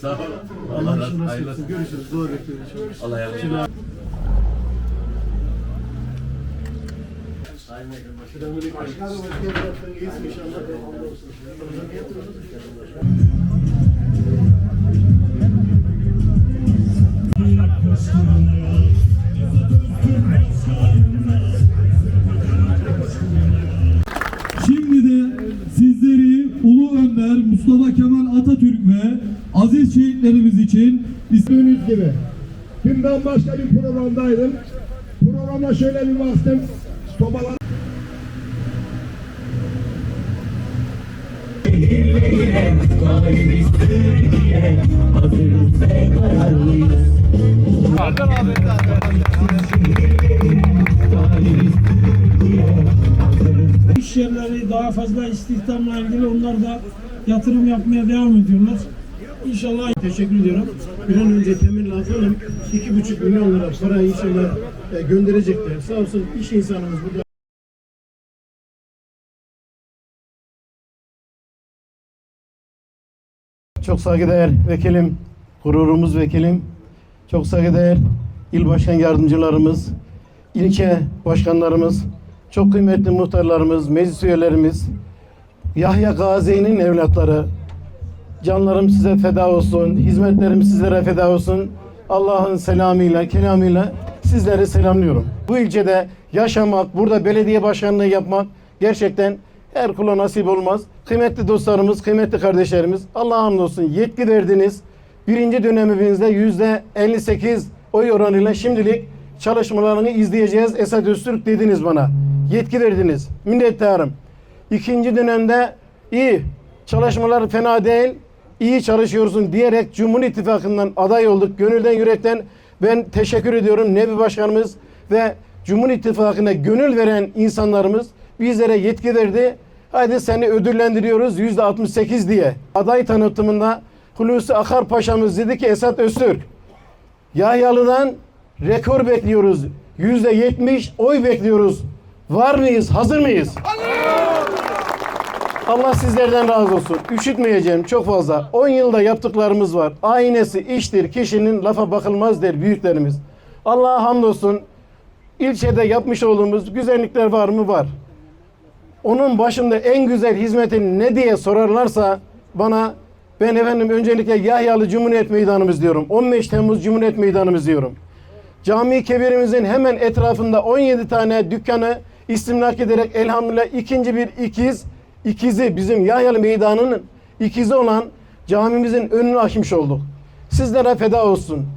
Sağ ol. Allah razı- olsun. Görüşürüz. Dua bekliyoruz. Allah yardımcın olsun. Başkanım hoş geldin. İyisin inşallah. Şimdi Mustafa Kemal Atatürk ve aziz şehitlerimiz için Gördüğünüz gibi. Dün ben başka bir programdaydım. Programa şöyle bir baktım. Sobalar İş yerleri daha fazla istihdamla ilgili onlar da yatırım yapmaya devam ediyorlar. İnşallah Teşekkür ediyorum. Bir an önce teminat hanım iki buçuk milyon lira para inşallah e, gönderecekler. Sağ olsun iş insanımız burada. Çok saygıdeğer vekilim, gururumuz vekilim, çok saygıdeğer il başkan yardımcılarımız, ilçe başkanlarımız, çok kıymetli muhtarlarımız, meclis üyelerimiz, Yahya Gazi'nin evlatları, Canlarım size feda olsun. Hizmetlerim sizlere feda olsun. Allah'ın selamıyla, kelamıyla sizleri selamlıyorum. Bu ilçede yaşamak, burada belediye başkanlığı yapmak gerçekten her kula nasip olmaz. Kıymetli dostlarımız, kıymetli kardeşlerimiz Allah'a hamdolsun yetki verdiniz. Birinci dönemimizde yüzde 58 oy oranıyla şimdilik çalışmalarını izleyeceğiz. Esad Öztürk dediniz bana. Yetki verdiniz. Minnettarım. İkinci dönemde iyi. Çalışmalar fena değil. iyi çalışıyorsun diyerek Cumhur İttifakı'ndan aday olduk. Gönülden yürekten ben teşekkür ediyorum. Nebi Başkanımız ve Cumhur İttifakı'na gönül veren insanlarımız bizlere yetki verdi. Hadi seni ödüllendiriyoruz yüzde 68 diye. Aday tanıtımında Hulusi Akar Paşa'mız dedi ki Esat Öztürk Yahyalı'dan rekor bekliyoruz. Yüzde 70 oy bekliyoruz. Var mıyız? Hazır mıyız? Allah sizlerden razı olsun. Üşütmeyeceğim çok fazla. 10 yılda yaptıklarımız var. Aynesi iştir, kişinin lafa bakılmaz der büyüklerimiz. Allah'a hamdolsun. İlçede yapmış olduğumuz güzellikler var mı? Var. Onun başında en güzel hizmetin ne diye sorarlarsa bana ben efendim öncelikle Yahyalı Cumhuriyet Meydanımız diyorum. 15 Temmuz Cumhuriyet Meydanımız diyorum. Cami kebirimizin hemen etrafında 17 tane dükkanı istimlak ederek elhamdülillah ikinci bir ikiz, ikizi bizim Yahyalı Meydanı'nın ikizi olan camimizin önünü açmış olduk. Sizlere feda olsun.